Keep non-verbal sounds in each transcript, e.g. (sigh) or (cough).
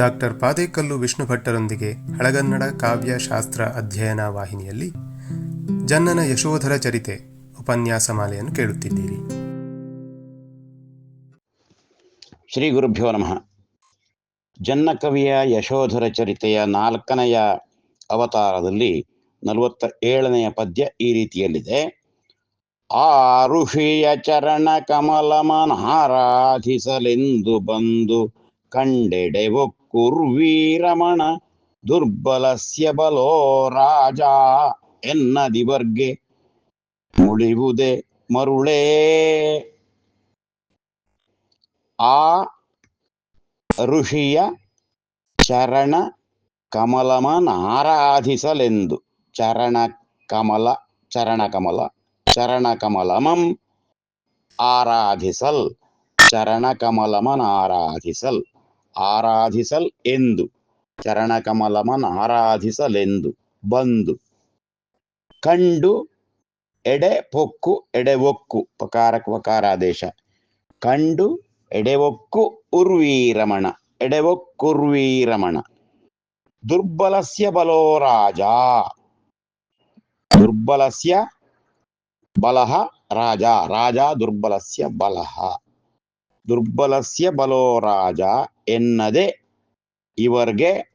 Doctor Padekallu Vishnu ಭಟ್ಟರೊಂದಿಗೆ ಹಳಗನ್ನಡ ಕಾವ್ಯ ಶಾಸ್ತ್ರ ಅಧ್ಯಯನ ವಾಹಿನಿಯಲ್ಲಿ ಜನ್ನನ ಯಶೋಧರ ಚರಿತೆ ಉಪನ್ಯಾಸ ಮಾಲೆಯನ್ನು ಕೇಳುತ್ತಿದ್ದೀರಿ. ಶ್ರೀ ಗುರುಭ್ಯೋ ನಮಃ. ಜನ್ನ ಕವಿಯ ಯಶೋಧರ ಚರಿತೆಯ ನಾಲ್ಕನೆಯ ಅವತಾರದಲ್ಲಿ ನಲವತ್ತ ಏಳನೆಯ ಪದ್ಯ ಈ ರೀತಿಯಲ್ಲಿದೆ. ಆ ಋಷಿಯ ಚರಣ ಕಮಲಮನಾರಾಧಿಸಲೆಂದು ಬಂದು ಕಂಡೆಡೆ ಒಕ್ಕುರ್ವೀರಮಣ ದುರ್ಬಲಸ್ಯ ಬಲೋ ರಾಜ ಎನ್ನದಿವರ್ಗೆ ಮುಳಿವುದೆ ಮರುಳೇ. ಆ ಋಷಿಯ ಚರಣ ಕಮಲಮನಾರಾಧಿಸಲೆಂದು ಚರಣ ಕಮಲ ಚರಣ ಕಮಲ, ಚರಣ ಕಮಲಮಂ ಆರಾಧಿಸಲ್, ಚರಣ ಕಮಲಮನಾರಾಧಿಸಲ್ ಆರಾಧಿಸಲ್ ಎಂದು. ಚರಣಕಮಲಮನ್ ಆರಾಧಿಸಲೆಂದು. ಬಂದು. ಕಂಡು. ಎಡೆ ಪೊಕ್ಕು. ಎಡೆ ಒಕ್ಕು. ಪಕಾರಕ ಪಕಾರಾದೇಶ ಕಂಡು. ಎಡೆವೊಕ್ಕು ಉರ್ವೀರಮಣ. ಎಡೆವೊಕ್ಕುರ್ವೀರಮಣ ದುರ್ಬಲಸ್ಯ ಬಲೋ ರಾಜ. ದುರ್ಬಲಸ್ಯ ಬಲಹ ರಾಜ. ರಾಜ ದುರ್ಬಲಸ್ಯ ಬಲಃ ದುರ್ಬಲಸ್ಯ ಬಲೋ ರಾಜ ಎನ್ನದೆ ಇವರ್ಗೆ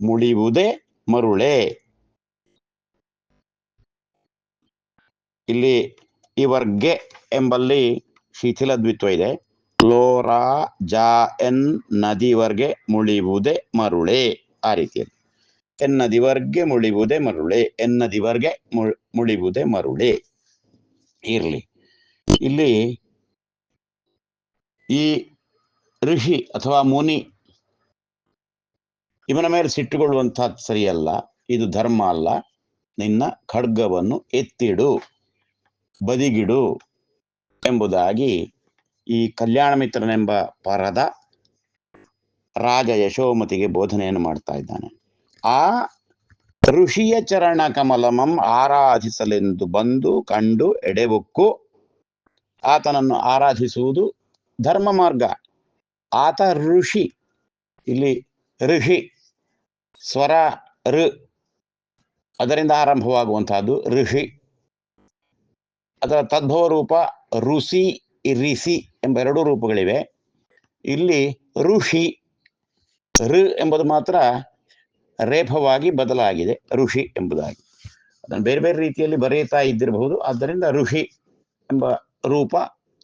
ಮುಳಿವುದೇ ಮರುಳೆ. ಇಲ್ಲಿ ಇವರ್ಗೆ ಎಂಬಲ್ಲಿ ಶಿಥಿಲ ದ್ವಿತ್ವ ಇದೆ. ಲೋರಾ ಜಾ ಎನ್ ನದಿವರ್ಗೆ ಮುಳಿವುದೇ ಮರುಳೆ ಆ ರೀತಿಯಲ್ಲಿ. ಎನ್ನದಿವರ್ಗೆ ಮುಳಿವುದೇ ಮರುಳೆ ಎನ್ನದಿವರ್ಗೆ ಮು- ಮುಳಿವುದೇ ಮರುಳೆ. ಇರ್ಲಿ. ಇಲ್ಲಿ ಈ ಋಷಿ ಅಥವಾ ಮುನಿ ಇವನ ಮೇಲೆ ಸಿಟ್ಟುಕೊಳ್ಳುವಂತಹ ಸರಿಯಲ್ಲ. ಇದು ಧರ್ಮ ಅಲ್ಲ. ನಿನ್ನ ಖಡ್ಗವನ್ನು ಎತ್ತಿಡು, ಬದಿಗಿಡು ಎಂಬುದಾಗಿ ಈ ಕಲ್ಯಾಣ ಮಿತ್ರನೆಂಬ ಪರದ ರಾಜ ಯಶೋಮತಿಗೆ ಬೋಧನೆಯನ್ನು ಮಾಡ್ತಾ ಇದ್ದಾನೆ. ಆ ಋಷಿಯ ಚರಣ ಕಮಲಮಂ ಆರಾಧಿಸಲೆಂದು ಬಂದು ಕಂಡು ಎಡೆಬುಕ್ಕು ಆತನನ್ನು ಆರಾಧಿಸುವುದು ಧರ್ಮ ಮಾರ್ಗ ಆತ ಋಷಿ. ಇಲ್ಲಿ ಋಷಿ. ಸ್ವರ ಋ. ಅದರಿಂದ ಆರಂಭವಾಗುವಂತಹದ್ದು ಋಷಿ. ಅದರ ತದ್ಭವ ರೂಪ ಋಷಿ ರಿಸಿ ಎಂಬ ಎರಡು ರೂಪಗಳಿವೆ. ಇಲ್ಲಿ ಋಷಿ, ಋ ಎಂಬುದು ಮಾತ್ರ ರೇಪವಾಗಿ ಬದಲಾಗಿದೆ, ಋಷಿ ಎಂಬುದಾಗಿ. ಅದನ್ನು ಬೇರೆ ಬೇರೆ ರೀತಿಯಲ್ಲಿ ಬರೆಯುತ್ತಾ ಇದ್ದಿರಬಹುದು. ಆದ್ದರಿಂದ ಋಷಿ ಎಂಬ ರೂಪ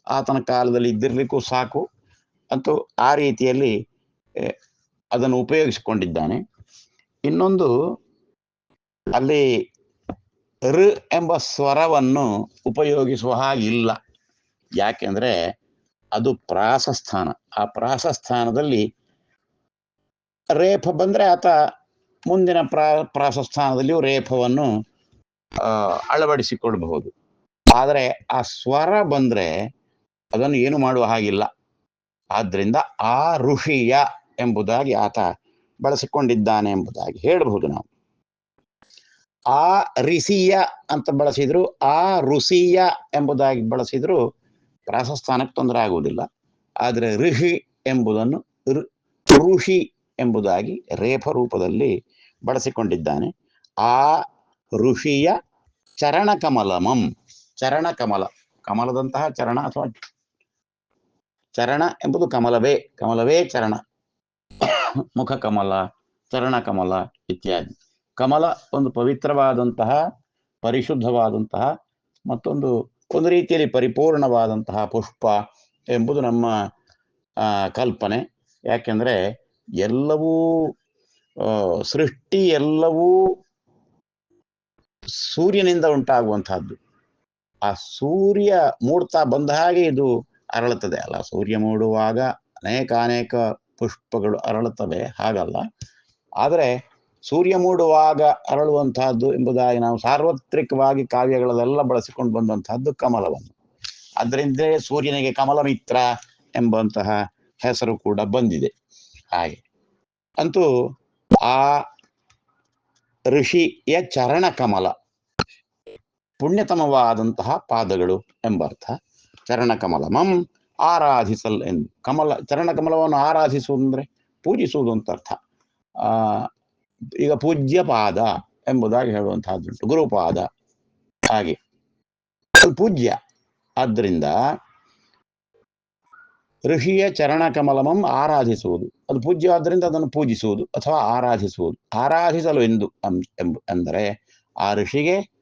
ಆತನ ಕಾಲದಲ್ಲಿ ಇದ್ದಿರಲಿಕ್ಕೂ ಸಾಕು. ಅಂತೂ ಆ ರೀತಿಯಲ್ಲಿ ಅದನ್ನು ಉಪಯೋಗಿಸಿಕೊಂಡಿದ್ದಾನೆ. ಇನ್ನೊಂದು, ಅಲ್ಲಿ ಋ ಎಂಬ ಸ್ವರವನ್ನು ಉಪಯೋಗಿಸುವ ಹಾಗಿಲ್ಲ. ಯಾಕೆಂದ್ರೆ, ಅದು ಪ್ರಾಸಸ್ಥಾನ. ಆ ಪ್ರಾಸಸ್ಥಾನದಲ್ಲಿ ರೇಫ ಬಂದ್ರೆ ಆತ ಮುಂದಿನ ಪ್ರಾ, ಪ್ರಾಸಸ್ಥಾನದಲ್ಲಿಯೂ ರೇಫವನ್ನು ಅಳವಡಿಸಿಕೊಳ್ಳಬಹುದು ಆದರೆ ಆ ಸ್ವರ ಬಂದ್ರೆ ಅದನ್ನು ಏನು ಮಾಡುವ ಹಾಗಿಲ್ಲ. ಆದ್ರಿಂದ ಆ ಋಷಿಯ ಎಂಬುದಾಗಿ ಆತ ಬಳಸಿಕೊಂಡಿದ್ದಾನೆ ಎಂಬುದಾಗಿ ಹೇಳಬಹುದು ನಾವು. ಆ ರಿಸಿಯ ಅಂತ ಬಳಸಿದ್ರು, ಆ ಋಷಿಯ ಎಂಬುದಾಗಿ ಬಳಸಿದ್ರು ಪ್ರಾಸಸ್ಥಾನಕ್ಕೆ ತೊಂದರೆ ಆಗುವುದಿಲ್ಲ. ಆದರೆ ಋಷಿ ಎಂಬುದನ್ನು ಋಷಿ ಎಂಬುದಾಗಿ ರೇಫ ರೂಪದಲ್ಲಿ ಬಳಸಿಕೊಂಡಿದ್ದಾನೆ. ಆ ಋಷಿಯ ಚರಣಕಮಲಮಂ, ಚರಣಕಮಲ, ಕಮಲದಂತಹ ಚರಣ ಅಥವಾ ಚರಣ ಎಂಬುದು ಕಮಲವೇ ಕಮಲವೇ ಚರಣ. (coughs) ಮುಖ ಕಮಲ, ಚರಣ ಕಮಲ ಇತ್ಯಾದಿ. ಕಮಲ ಒಂದು ಪವಿತ್ರವಾದಂತಹ, ಪರಿಶುದ್ಧವಾದಂತಹ, ಮತ್ತೊಂದು ಒಂದು ರೀತಿಯಲ್ಲಿ ಪರಿಪೂರ್ಣವಾದಂತಹ ಪುಷ್ಪ ಎಂಬುದು ನಮ್ಮ ಕಲ್ಪನೆ. ಯಾಕೆಂದ್ರೆ ಎಲ್ಲವೂ ಸೃಷ್ಟಿ ಎಲ್ಲವೂ ಸೂರ್ಯನಿಂದ ಉಂಟಾಗುವಂತಹದ್ದು ಆ ಸೂರ್ಯ ಮೂಡ್ತಾ ಬಂದ ಹಾಗೆ ಇದು ಅರಳುತ್ತದೆ ಅಲ್ಲ. ಸೂರ್ಯ ಮೂಡುವಾಗ ಅನೇಕ ಅನೇಕ ಪುಷ್ಪಗಳು ಅರಳುತ್ತವೆ. ಹಾಗಲ್ಲ. ಆದರೆ ಸೂರ್ಯ ಮೂಡುವಾಗ ಅರಳುವಂತಹದ್ದು ಎಂಬುದಾಗಿ ನಾವು ಸಾರ್ವತ್ರಿಕವಾಗಿ ಕಾವ್ಯಗಳಲ್ಲೆಲ್ಲ ಬಳಸಿಕೊಂಡು ಬಂದಂತಹದ್ದು ಕಮಲವನ್ನು. ಅದರಿಂದ ಸೂರ್ಯನಿಗೆ ಕಮಲ ಮಿತ್ರ ಎಂಬಂತಹ ಹೆಸರು ಕೂಡ ಬಂದಿದೆ. ಹಾಗೆ. ಅಂತೂ ಆ ಋಷಿಯ ಚರಣ ಕಮಲ ಪುಣ್ಯತಮವಾದಂತಹ ಪಾದಗಳು ಎಂಬರ್ಥ. ಚರಣ ಕಮಲ ಆರಾಧಿಸಲ್ ಎಂದು ಕಮಲ, ಚರಣಕಮಲವನ್ನು ಆರಾಧಿಸುವುದು ಆರಾಧಿಸುವುದಂದ್ರೆ ಪೂಜಿಸುವುದು ಅಂತ ಅರ್ಥ. ಈಗ ಪೂಜ್ಯ ಪಾದ ಎಂಬುದಾಗಿ ಹೇಳುವಂತಹದ್ದುಂಟು ಗುರುಪಾದ ಹಾಗೆ. ಪೂಜ್ಯ. ಆದ್ದರಿಂದ ಋಷಿಯ ಚರಣಕಮಲಮಂ ಆರಾಧಿಸುವುದು. ಅದು ಪೂಜ್ಯ ಆದ್ದರಿಂದ ಅದನ್ನು ಪೂಜಿಸುವುದು ಅಥವಾ ಆರಾಧಿಸುವುದು. ಆರಾಧಿಸಲು ಎಂದು ಅಂದರೆ ಎಂಬ ಎಂದರೆ ಆ ಋಷಿಗೆ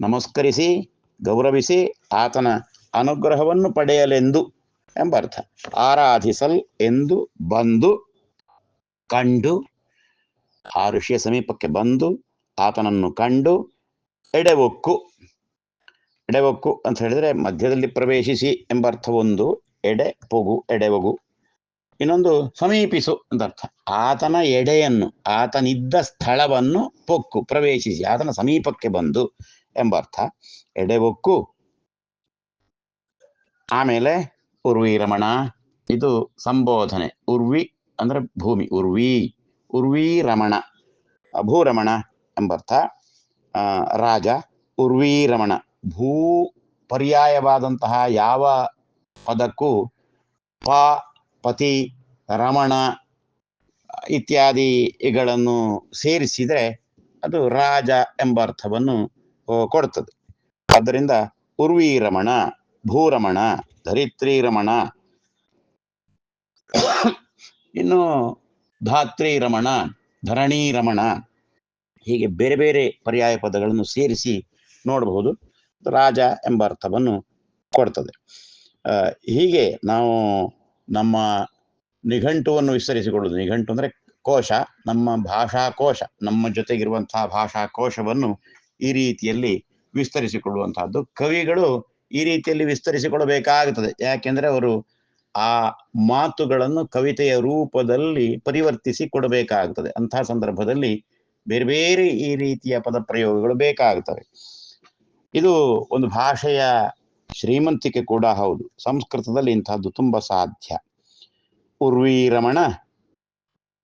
ನಮಸ್ಕರಿಸಿ, ಗೌರವಿಸಿ, ಆತನ ಅನುಗ್ರಹವನ್ನು ಪಡೆಯಲೆಂದು ಎಂಬರ್ಥ. ಆರಾಧಿಸಲ್ ಎಂದು ಬಂದು, ಕಂಡು ಆ ಋಷಿಯ ಸಮೀಪಕ್ಕೆ ಬಂದು, ಆತನನ್ನು ಕಂಡು ಎಡೆವೊಕ್ಕು ಎಡೆವೊಕ್ಕು ಅಂತ ಹೇಳಿದ್ರೆ ಮಧ್ಯದಲ್ಲಿ ಪ್ರವೇಶಿಸಿ ಎಂಬ ಒಂದು ಎಡೆ, ಪೊಗು ಎಡೆವಗು ಇನ್ನೊಂದು ಸಮೀಪಿಸು ಅಂತ ಅರ್ಥ ಆತನ ಎಡೆಯನ್ನು, ಆತನಿದ್ದ ಸ್ಥಳವನ್ನು ಪೊಕ್ಕು, ಪ್ರವೇಶಿಸಿ, ಆತನ ಸಮೀಪಕ್ಕೆ ಬಂದು ಎಂಬ ಅರ್ಥ ಎಡೆವೊಕ್ಕು ಆಮೇಲೆ ಉರ್ವಿ ರಮಣ. ಇದು ಸಂಬೋಧನೆ. ಉರ್ವಿ ಅಂದ್ರೆ ಭೂಮಿ. ಉರ್ವಿ. ಉರ್ವಿ ರಮಣ. ಭೂರಮಣ ಎಂಬರ್ಥ. ರಾಜ. ಉರ್ವಿ ರಮಣ. ಭೂ ಪರ್ಯಾಯವಾದಂತಹ ಯಾವ ಪದಕ್ಕೂ ಪ, ಪತಿ, ರಮಣ ಇತ್ಯಾದಿಗಳನ್ನು ಸೇರಿಸಿದರೆ ಅದು ರಾಜ ಎಂಬ ಅರ್ಥವನ್ನು ಕೊಡುತ್ತದೆ ಆದ್ದರಿಂದ ಉರ್ವಿ ರಮಣ. ಭೂರಮಣ ಧರಿತ್ರಿ ರಮಣ ಇನ್ನು ಧಾತ್ರಿ ರಮಣ ಧರಣಿ ರಮಣ ಹೀಗೆ ಬೇರೆ ಬೇರೆ ಪರ್ಯಾಯ ಪದಗಳನ್ನು ಸೇರಿಸಿ ನೋಡಬಹುದು. ರಾಜ ಎಂಬ ಅರ್ಥವನ್ನು ಕೊಡ್ತದೆ. ಹೀಗೆ ನಾವು ನಮ್ಮ ನಿಘಂಟುವನ್ನು ವಿಸ್ತರಿಸಿಕೊಳ್ಳುವುದು. ನಿಘಂಟು ಅಂದ್ರೆ ಕೋಶ, ನಮ್ಮ ಭಾಷಾಕೋಶ, ನಮ್ಮ ಜೊತೆಗಿರುವಂತಹ ಭಾಷಾಕೋಶವನ್ನು ಈ ರೀತಿಯಲ್ಲಿ ವಿಸ್ತರಿಸಿಕೊಳ್ಳುವಂತಹದ್ದು. ಕವಿಗಳು ಈ ರೀತಿಯಲ್ಲಿ ವಿಸ್ತರಿಸಿಕೊಳ್ಳಬೇಕಾಗುತ್ತದೆ. ಯಾಕೆಂದ್ರೆ ಅವರು ಆ ಮಾತುಗಳನ್ನು ಕವಿತೆಯ ರೂಪದಲ್ಲಿ ಪರಿವರ್ತಿಸಿ ಕೊಡಬೇಕಾಗುತ್ತದೆ. ಅಂತಹ ಸಂದರ್ಭದಲ್ಲಿ ಬೇರೆ ಬೇರೆ ಈ ರೀತಿಯ ಪದ ಪ್ರಯೋಗಗಳು ಬೇಕಾಗುತ್ತವೆ. ಇದು ಒಂದು ಭಾಷೆಯ ಶ್ರೀಮಂತಿಕೆ ಕೂಡ ಹೌದು. ಸಂಸ್ಕೃತದಲ್ಲಿ ಇಂತಹದ್ದು ತುಂಬ ಸಾಧ್ಯ. ಉರ್ವೀರಮಣ,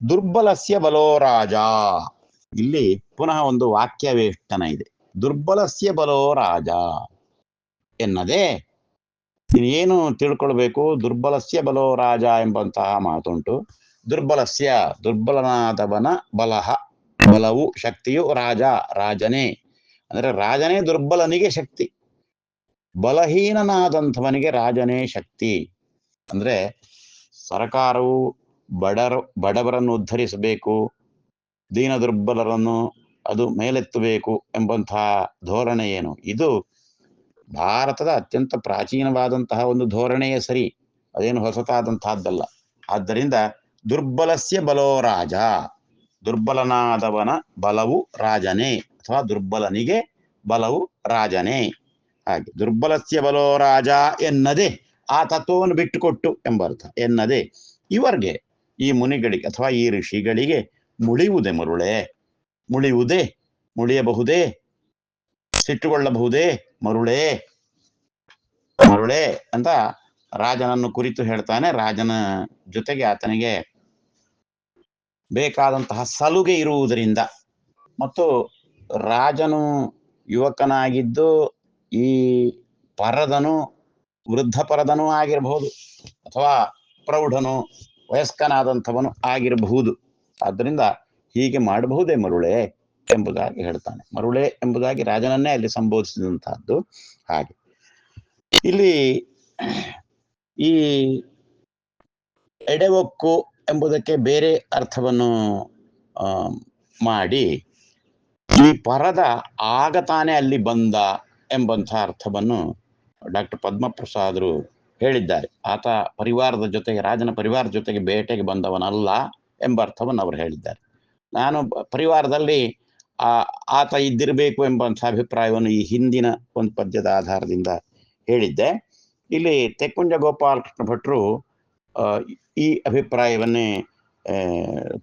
ದುರ್ಬಲಸ್ಯ ಬಲೋ ರಾಜ. ಇಲ್ಲಿ ಪುನಃ ಒಂದು ವಾಕ್ಯವೇಷ್ಟನ ಇದೆ. ದುರ್ಬಲಸ್ಯ ಬಲೋ ರಾಜ. ಎನ್ನದೇ ಏನು ತಿಳ್ಕೊಳ್ಬೇಕು? ದುರ್ಬಲಸ್ಯ ಬಲೋ ರಾಜ ಎಂಬಂತಹ ಮಾತುಂಟು. ದುರ್ಬಲಸ್ಯ, ದುರ್ಬಲನಾದವನ ಬಲಹ, ಬಲವು, ಶಕ್ತಿಯು ರಾಜ, ರಾಜನೇ. ಅಂದ್ರೆ ರಾಜನೇ ದುರ್ಬಲನಿಗೆ ಶಕ್ತಿ. ಬಲಹೀನನಾದಂಥವನಿಗೆ ರಾಜನೇ ಶಕ್ತಿ. ಅಂದ್ರೆ ಸರ್ಕಾರವು ಬಡರು, ಬಡವರನ್ನು ಉದ್ಧರಿಸಬೇಕು ದೀನ ದುರ್ಬಲರನ್ನು ಅದು ಮೇಲೆತ್ತಬೇಕು ಎಂಬಂತಹ ಧೋರಣೆ ಏನು? ಇದು ಭಾರತದ ಅತ್ಯಂತ ಪ್ರಾಚೀನವಾದಂತಹ ಒಂದು ಧೋರಣೆಯೇ ಸರಿ, ಅದೇನು ಹೊಸತಾದಂತಹದ್ದಲ್ಲ ಆದ್ದರಿಂದ ದುರ್ಬಲಸ್ಯ ಬಲೋ ರಾಜ, ದುರ್ಬಲನಾದವನ ಬಲವು ರಾಜನೇ ಅಥವಾ ದುರ್ಬಲನಿಗೆ ಬಲವು ರಾಜನೇ. ಹಾಗೆ, ದುರ್ಬಲಸ್ಯ ಬಲೋ ರಾಜ ಎನ್ನದೆ ಆ ತತ್ವವನ್ನು ಬಿಟ್ಟುಕೊಟ್ಟು ಎಂಬರ್ಥ. ಎನ್ನದೆ ಇವರಿಗೆ, ಈ ಮುನಿಗಳಿಗೆ ಅಥವಾ ಈ ಋಷಿಗಳಿಗೆ ಮುಳಿಯುವುದೇ ಮರುಳೆ. ಮುಳಿಯುವುದೇ, ಮುಳಿಯಬಹುದೇ. ಸಿಟ್ಟುಕೊಳ್ಳಬಹುದೇ? ಮರುಳೇ. ಮರುಳೇ ಅಂತ ರಾಜನನ್ನು ಕುರಿತು ಹೇಳ್ತಾನೆ. ರಾಜನ ಜೊತೆಗೆ ಆತನಿಗೆ ಬೇಕಾದಂತಹ ಸಲುಗೆ ಇರುವುದರಿಂದ. ಮತ್ತು ರಾಜನು ಯುವಕನಾಗಿದ್ದು ಈ ಪರದನು ವೃದ್ಧ ಪರದನೂ ಆಗಿರಬಹುದು ಅಥವಾ ಪ್ರೌಢನು ವಯಸ್ಕನಾದಂಥವನು ಆಗಿರಬಹುದು. ಆದ್ದರಿಂದ ಹೀಗೆ ಮಾಡಬಹುದೇ ಮರುಳೆ? ಎಂಬುದಾಗಿ ಹೇಳ್ತಾನೆ. ಮರುಳೆ ಎಂಬುದಾಗಿ ರಾಜನನ್ನೇ ಅಲ್ಲಿ ಸಂಬೋಧಿಸಿದಂತಹದ್ದು ಹಾಗೆ. ಇಲ್ಲಿ ಈ ಎಡೆವೊಕ್ಕು ಎಂಬುದಕ್ಕೆ ಬೇರೆ ಅರ್ಥವನ್ನು ಮಾಡಿ ಈ ಪರದ ಆಗ ತಾನೇ ಅಲ್ಲಿ ಬಂದ ಎಂಬಂತಹ ಅರ್ಥವನ್ನು ಡಾಕ್ಟರ್ ಪದ್ಮಪ್ರಸಾದರು ಹೇಳಿದ್ದಾರೆ. ಆತ ಪರಿವಾರದ ಜೊತೆಗೆ, ರಾಜನ ಪರಿವಾರದ ಜೊತೆಗೆ ಬೇಟೆಗೆ ಬಂದವನಲ್ಲ ಎಂಬ ಅರ್ಥವನ್ನು ಅವರು ಹೇಳಿದ್ದಾರೆ. ನಾನು ಪರಿವಾರದಲ್ಲಿ ಆ, ಆತ ಇದ್ದಿರಬೇಕು ಎಂಬಂಥ ಅಭಿಪ್ರಾಯವನ್ನು ಈ ಹಿಂದಿನ ಒಂದು ಪದ್ಯದ ಆಧಾರದಿಂದ ಹೇಳಿದ್ದೆ. ಇಲ್ಲಿ ತೆಕ್ಕುಂಜ ಗೋಪಾಲಕೃಷ್ಣ ಭಟ್ರು ಈ ಅಭಿಪ್ರಾಯವನ್ನೇ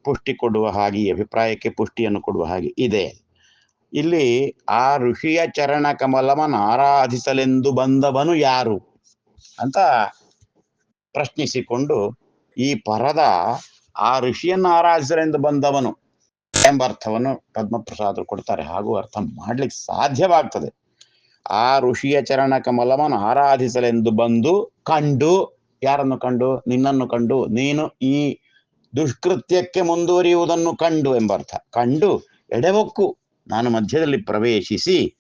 ಪುಷ್ಟಿ ಕೊಡುವ ಹಾಗೆ ಅಭಿಪ್ರಾಯಕ್ಕೆ ಪುಷ್ಟಿಯನ್ನು ಕೊಡುವ ಹಾಗೆ ಇದೆ. ಇಲ್ಲಿ ಆ ಋಷಿಯ ಚರಣ ಕಮಲಮನ ಆರಾಧಿಸಲೆಂದು ಬಂದವನು ಯಾರು ಅಂತ ಪ್ರಶ್ನಿಸಿಕೊಂಡು ಈ ಪರದ ಆ ಋಷಿಯನ್ನು ಆರಾಧಿಸಲೆಂದು ಬಂದವನು ಎಂಬ ಅರ್ಥವನ್ನು ಪದ್ಮಪ್ರಸಾದರು ಕೊಡ್ತಾರೆ. ಹಾಗೂ ಅರ್ಥ ಮಾಡ್ಲಿಕ್ಕೆ ಸಾಧ್ಯವಾಗ್ತದೆ. ಆ ಋಷಿಯ ಚರಣ ಕಮಲವನ್ನು ಆರಾಧಿಸಲೆಂದು ಬಂದು ಕಂಡು, ಯಾರನ್ನು ಕಂಡು? ನಿನ್ನನ್ನು ಕಂಡು. ನೀನು ಈ ದುಷ್ಕೃತ್ಯಕ್ಕೆ ಮುಂದುವರಿಯುವುದನ್ನು ಕಂಡು ಎಂಬರ್ಥ. ಕಂಡು ಎಡೆವೊಕ್ಕು ನಾನು ಮಧ್ಯದಲ್ಲಿ ಪ್ರವೇಶಿಸಿ,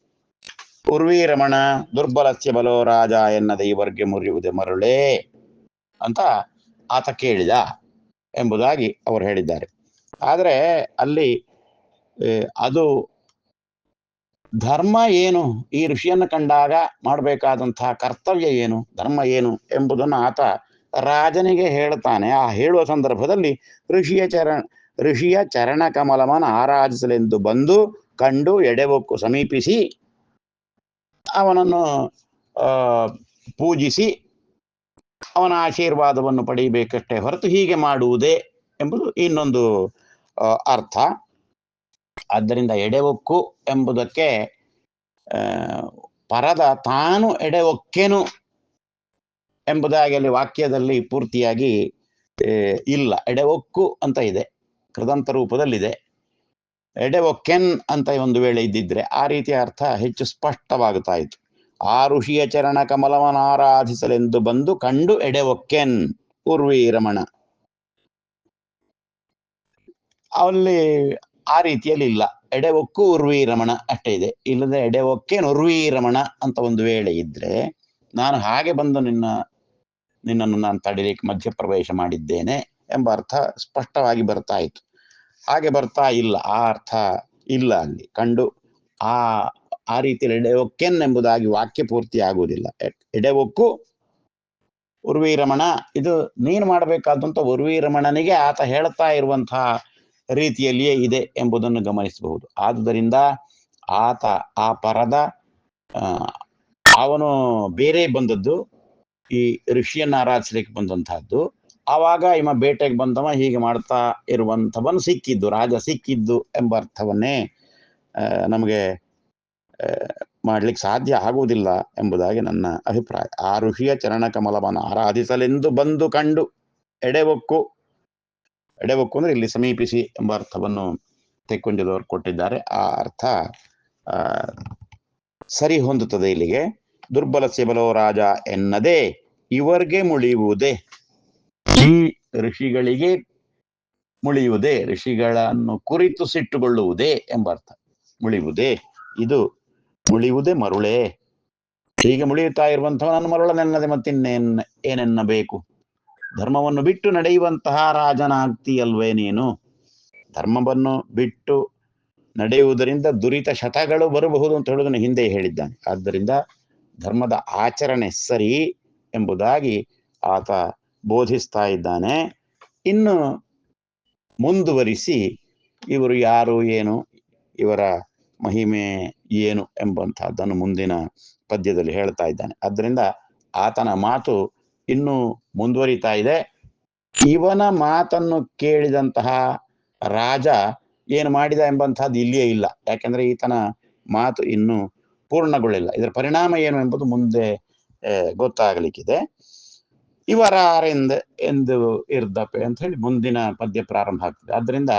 ಪೂರ್ವೀರಮಣ ದುರ್ಬಲಸ್ಯ ಬಲೋ ರಾಜ ಈ ವರ್ಗೆ ಮುರಿಯುವುದೇ ಮರುಳೇ ಅಂತ ಆತ ಕೇಳಿದ ಎಂಬುದಾಗಿ ಅವರು ಹೇಳಿದ್ದಾರೆ. ಆದರೆ ಅಲ್ಲಿ ಅದು ಧರ್ಮ ಏನು? ಈ ಋಷಿಯನ್ನು ಕಂಡಾಗ ಮಾಡಬೇಕಾದಂತಹ ಕರ್ತವ್ಯ ಏನು? ಧರ್ಮ ಏನು ಎಂಬುದನ್ನು ಆತ ರಾಜನಿಗೆ ಹೇಳ್ತಾನೆ ಆ ಹೇಳುವ ಸಂದರ್ಭದಲ್ಲಿ ಋಷಿಯ ಚರಣ ಋಷಿಯ ಚರಣ ಕಮಲವನ್ನು ಆರಾಧಿಸಲೆಂದು ಬಂದು ಕಂಡು ಎಡೆಬೊಕ್ಕು ಸಮೀಪಿಸಿ ಅವನನ್ನು ಪೂಜಿಸಿ ಅವನ ಆಶೀರ್ವಾದವನ್ನು ಪಡೆಯಬೇಕಷ್ಟೇ ಹೊರತು ಹೀಗೆ ಮಾಡುವುದೇ ಎಂಬುದು ಇನ್ನೊಂದು ಅರ್ಥ. ಆದ್ದರಿಂದ ಎಡೆವೊಕ್ಕು ಎಂಬುದಕ್ಕೆ ಪರದ ತಾನು ಎಡೆವೊಕ್ಕೆನು ಎಂಬುದಾಗಿ ಅಲ್ಲಿ ವಾಕ್ಯದಲ್ಲಿ ಪೂರ್ತಿಯಾಗಿ ಇಲ್ಲ. ಎಡೆವೊಕ್ಕು ಅಂತ ಇದೆ. ಕೃದಂತ ರೂಪದಲ್ಲಿದೆ. ಎಡೆವೊಕ್ಕೆನ್ ಅಂತ ಒಂದು ವೇಳೆ ಇದ್ದಿದ್ರೆ ಆ ರೀತಿಯ ಅರ್ಥ ಹೆಚ್ಚು ಸ್ಪಷ್ಟವಾಗುತ್ತಾ ಇತ್ತು. ಆ ಋಷಿಯ ಚರಣ ಕಮಲವನ ಆರಾಧಿಸಲೆಂದು ಬಂದು ಕಂಡು ಎಡೆವೊಕ್ಕೆನ್ ಉರ್ವಿ ರಮಣ ಅಲ್ಲಿ ಆ ರೀತಿಯಲ್ಲಿ ಇಲ್ಲ. ಎಡೆವೊಕ್ಕು ಉರ್ವಿ ರಮಣ ಅಷ್ಟೇ ಇದೆ. ಇಲ್ಲದೆ ಎಡೆವೊಕ್ಕೆ ಉರ್ವಿ ರಮಣ ಅಂತ ಒಂದು ವೇಳೆ ಇದ್ರೆ ನಾನು ಹಾಗೆ ಬಂದು ನಿನ್ನ, ನಿನ್ನನ್ನು ನಾನು ತಡಿಲಿಕ್ಕೆ ಮಧ್ಯಪ್ರವೇಶ ಮಾಡಿದ್ದೇನೆ ಎಂಬ ಅರ್ಥ ಸ್ಪಷ್ಟವಾಗಿ ಬರ್ತಾ ಇತ್ತು. ಹಾಗೆ ಬರ್ತಾ ಇಲ್ಲ. ಆ ಅರ್ಥ ಇಲ್ಲ ಅಲ್ಲಿ. ಕಂಡು ಆ ಆ ರೀತಿಯಲ್ಲಿ ಎಡೆವೊಕ್ಕೆನ್ ಎಂಬುದಾಗಿ ವಾಕ್ಯ ಪೂರ್ತಿ ಆಗುವುದಿಲ್ಲ. ಎಡೆವೊಕ್ಕು ಉರ್ವೀರಮಣ ಇದು ನೀನು ಮಾಡಬೇಕಾದಂಥ ಉರ್ವೀರಮಣನಿಗೆ ಆತ ಹೇಳ್ತಾ ಇರುವಂತಹ ರೀತಿಯಲ್ಲಿಯೇ ಇದೆ ಎಂಬುದನ್ನು ಗಮನಿಸಬಹುದು. ಆದುದರಿಂದ ಆತ ಆ ಪರದ ಅವನು ಬೇರೆ ಬಂದದ್ದು, ಈ ಋಷಿಯನ್ನ ಆರಾಧಿಸಲಿಕ್ಕೆ ಬಂದಂತಹದ್ದು. ಆವಾಗ ಇಮ ಬೇಟೆಗೆ ಬಂದವ, ಹೀಗೆ ಮಾಡ್ತಾ ಇರುವಂಥವನು ಸಿಕ್ಕಿದ್ದು, ರಾಜ ಸಿಕ್ಕಿದ್ದು ಎಂಬ ಅರ್ಥವನ್ನೇ ನಮಗೆ ಮಾಡ್ಲಿಕ್ಕೆ ಸಾಧ್ಯ ಆಗುವುದಿಲ್ಲ ಎಂಬುದಾಗಿ ನನ್ನ ಅಭಿಪ್ರಾಯ. ಆ ಋಷಿಯ ಚರಣ ಕಮಲವನ್ನು ಆರಾಧಿಸಲೆಂದು ಬಂದು ಕಂಡು ಎಡೆವೊಕ್ಕು ಎಡೆವೊಕ್ಕು ಅಂದರೆ ಇಲ್ಲಿ ಸಮೀಪಿಸಿ ಎಂಬ ಅರ್ಥವನ್ನು ತೆಕ್ಕೊಂಜದವರು ಕೊಟ್ಟಿದ್ದಾರೆ. ಆ ಅರ್ಥ ಸರಿ ಹೊಂದುತ್ತದೆ ಇಲ್ಲಿಗೆ. ದುರ್ಬಲ ಬಲೋ ರಾಜ ಎನ್ನದೇ ಇವರಿಗೆ ಮುಳಿಯುವುದೇ. ಈ ಋಷಿಗಳಿಗೆ ಮುಳಿಯುವುದೇ, ಋಷಿಗಳನ್ನು ಕುರಿತು ಸಿಟ್ಟುಕೊಳ್ಳುವುದೇ ಎಂಬ ಅರ್ಥ. ಮುಳಿಯುವುದೇ, ಇದು ಮುಳಿಯುವುದೇ ಮರುಳೇ. ಹೀಗೆ ಮುಳಿಯುತ್ತಾ ಇರುವಂಥವನನ್ನು ಮರುಳನೆನ್ನದೆ ಮತ್ತಿನ್ನೇನ್, ಏನೆನ್ನಬೇಕು? ಧರ್ಮವನ್ನು ಬಿಟ್ಟು ನಡೆಯುವಂತಹ ರಾಜನಾಗ್ತೀಯಲ್ವೇ ನೀನು? ಧರ್ಮವನ್ನು ಬಿಟ್ಟು ನಡೆಯುವುದರಿಂದ ದುರಿತ ಶತಗಳು ಬರಬಹುದು ಅಂತ ಹೇಳುದನ್ನು ಹಿಂದೆ ಹೇಳಿದ್ದಾನೆ. ಆದ್ದರಿಂದ ಧರ್ಮದ ಆಚರಣೆ ಸರಿ ಎಂಬುದಾಗಿ ಆತ ಬೋಧಿಸ್ತಾ ಇದ್ದಾನೆ. ಇನ್ನು ಮುಂದುವರಿಸಿ ಇವರು ಯಾರು, ಏನು, ಇವರ ಮಹಿಮೆ ಏನು ಎಂಬಂತಹದ್ದನ್ನು ಮುಂದಿನ ಪದ್ಯದಲ್ಲಿ ಹೇಳ್ತಾ ಇದ್ದಾನೆ. ಆದ್ದರಿಂದ ಆತನ ಮಾತು ಇನ್ನು ಮುಂದುವರಿತಾ ಇದೆ. ಇವನ ಮಾತನ್ನು ಕೇಳಿದಂತಹ ರಾಜ ಏನು ಮಾಡಿದ ಎಂಬಂತಹದ್ದು ಇಲ್ಲಿಯೇ ಇಲ್ಲ. ಯಾಕೆಂದ್ರೆ ಈತನ ಮಾತು ಇನ್ನು ಪೂರ್ಣಗೊಳ್ಳಿಲ್ಲ. ಇದರ ಪರಿಣಾಮ ಏನು ಎಂಬುದು ಮುಂದೆ ಗೊತ್ತಾಗಲಿಕ್ಕಿದೆ. ಇವರಾರೆಂದ ಎಂದು ಇರ್ದಪ್ಪೆ ಅಂತ ಹೇಳಿ ಮುಂದಿನ ಪದ್ಯ ಪ್ರಾರಂಭ ಆಗ್ತದೆ. ಆದ್ದರಿಂದ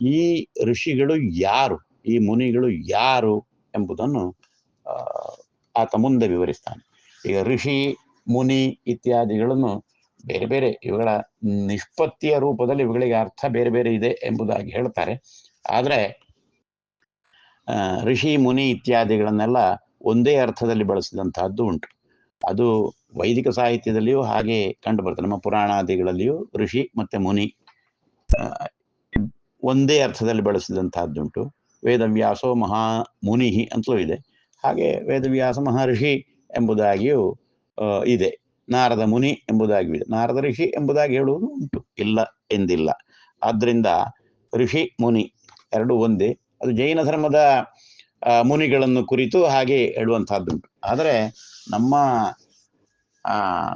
ಈ ಋಷಿಗಳು ಯಾರು, ಈ ಮುನಿಗಳು ಯಾರು ಎಂಬುದನ್ನು ಆತ ಮುಂದೆ ವಿವರಿಸ್ತಾನೆ. ಈಗ ಋಷಿ ಮುನಿ ಇತ್ಯಾದಿಗಳನ್ನು ಬೇರೆ ಬೇರೆ ಇವುಗಳ ನಿಷ್ಪತ್ತಿಯ ರೂಪದಲ್ಲಿ ಇವುಗಳಿಗೆ ಅರ್ಥ ಬೇರೆ ಬೇರೆ ಇದೆ ಎಂಬುದಾಗಿ ಹೇಳ್ತಾರೆ. ಆದರೆ ಋಷಿ, ಮುನಿ ಇತ್ಯಾದಿಗಳನ್ನೆಲ್ಲ ಒಂದೇ ಅರ್ಥದಲ್ಲಿ ಬಳಸಿದಂತಹದ್ದು ಉಂಟು. ಅದು ವೈದಿಕ ಸಾಹಿತ್ಯದಲ್ಲಿಯೂ ಹಾಗೆ ಕಂಡು ಬರ್ತದೆ. ನಮ್ಮ ಪುರಾಣಾದಿಗಳಲ್ಲಿಯೂ ಋಷಿ ಮತ್ತೆ ಮುನಿ ಒಂದೇ ಅರ್ಥದಲ್ಲಿ ಬಳಸಿದಂತಹದ್ದುಂಟು ವೇದವ್ಯಾಸೋ ಮಹಾ ಮುನಿ ಅಂತಲೂ ಇದೆ. ಹಾಗೆ ವೇದವ್ಯಾಸ ಮಹರ್ಷಿ ಎಂಬುದಾಗಿಯೂ ಇದೆ. ನಾರದ ಮುನಿ ಎಂಬುದಾಗಿ ನಾರದ ಋಷಿ ಎಂಬುದಾಗಿ ಹೇಳುವುದು ಉಂಟು. ಇಲ್ಲ ಎಂದಿಲ್ಲ. ಆದ್ರಿಂದ ಋಷಿ, ಮುನಿ ಎರಡು ಒಂದೇ. ಅದು ಜೈನ ಧರ್ಮದ ಮುನಿಗಳನ್ನು ಕುರಿತು ಹಾಗೆ ಹೇಳುವಂತಹದ್ದುಂಟು ಆದರೆ ನಮ್ಮ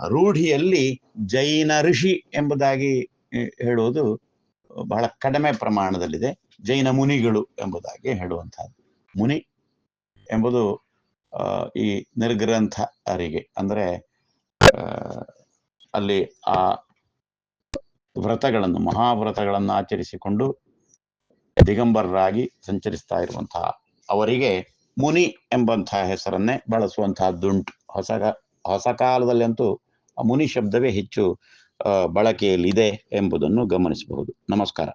ರೂಢಿಯಲ್ಲಿ ಜೈನ ಋಷಿ ಎಂಬುದಾಗಿ ಹೇಳುವುದು ಬಹಳ ಕಡಿಮೆ ಪ್ರಮಾಣದಲ್ಲಿದೆ. ಜೈನ ಮುನಿಗಳು ಎಂಬುದಾಗಿ ಹೇಳುವಂತಹದ್ದು ಮುನಿ ಎಂಬುದು ಈ ನಿರ್ಗ್ರಂಥ ಅರಿಗೆ, ಅಂದ್ರೆ ಅಲ್ಲಿ ಆ ವ್ರತಗಳನ್ನು, ಮಹಾವ್ರತಗಳನ್ನು ಆಚರಿಸಿಕೊಂಡು ದಿಗಂಬರರಾಗಿ ಸಂಚರಿಸ್ತಾ ಇರುವಂತಹ ಅವರಿಗೆ ಮುನಿ ಎಂಬಂತಹ ಹೆಸರನ್ನೇ ಬಳಸುವಂತಹದ್ದುಂಟು ಹೊಸ ಹೊಸ ಕಾಲದಲ್ಲಿ ಅಂತೂ ಆ ಮುನಿ ಶಬ್ದವೇ ಹೆಚ್ಚು ಬಳಕೆಯಲ್ಲಿದೆ ಎಂಬುದನ್ನು ಗಮನಿಸಬಹುದು. ನಮಸ್ಕಾರ.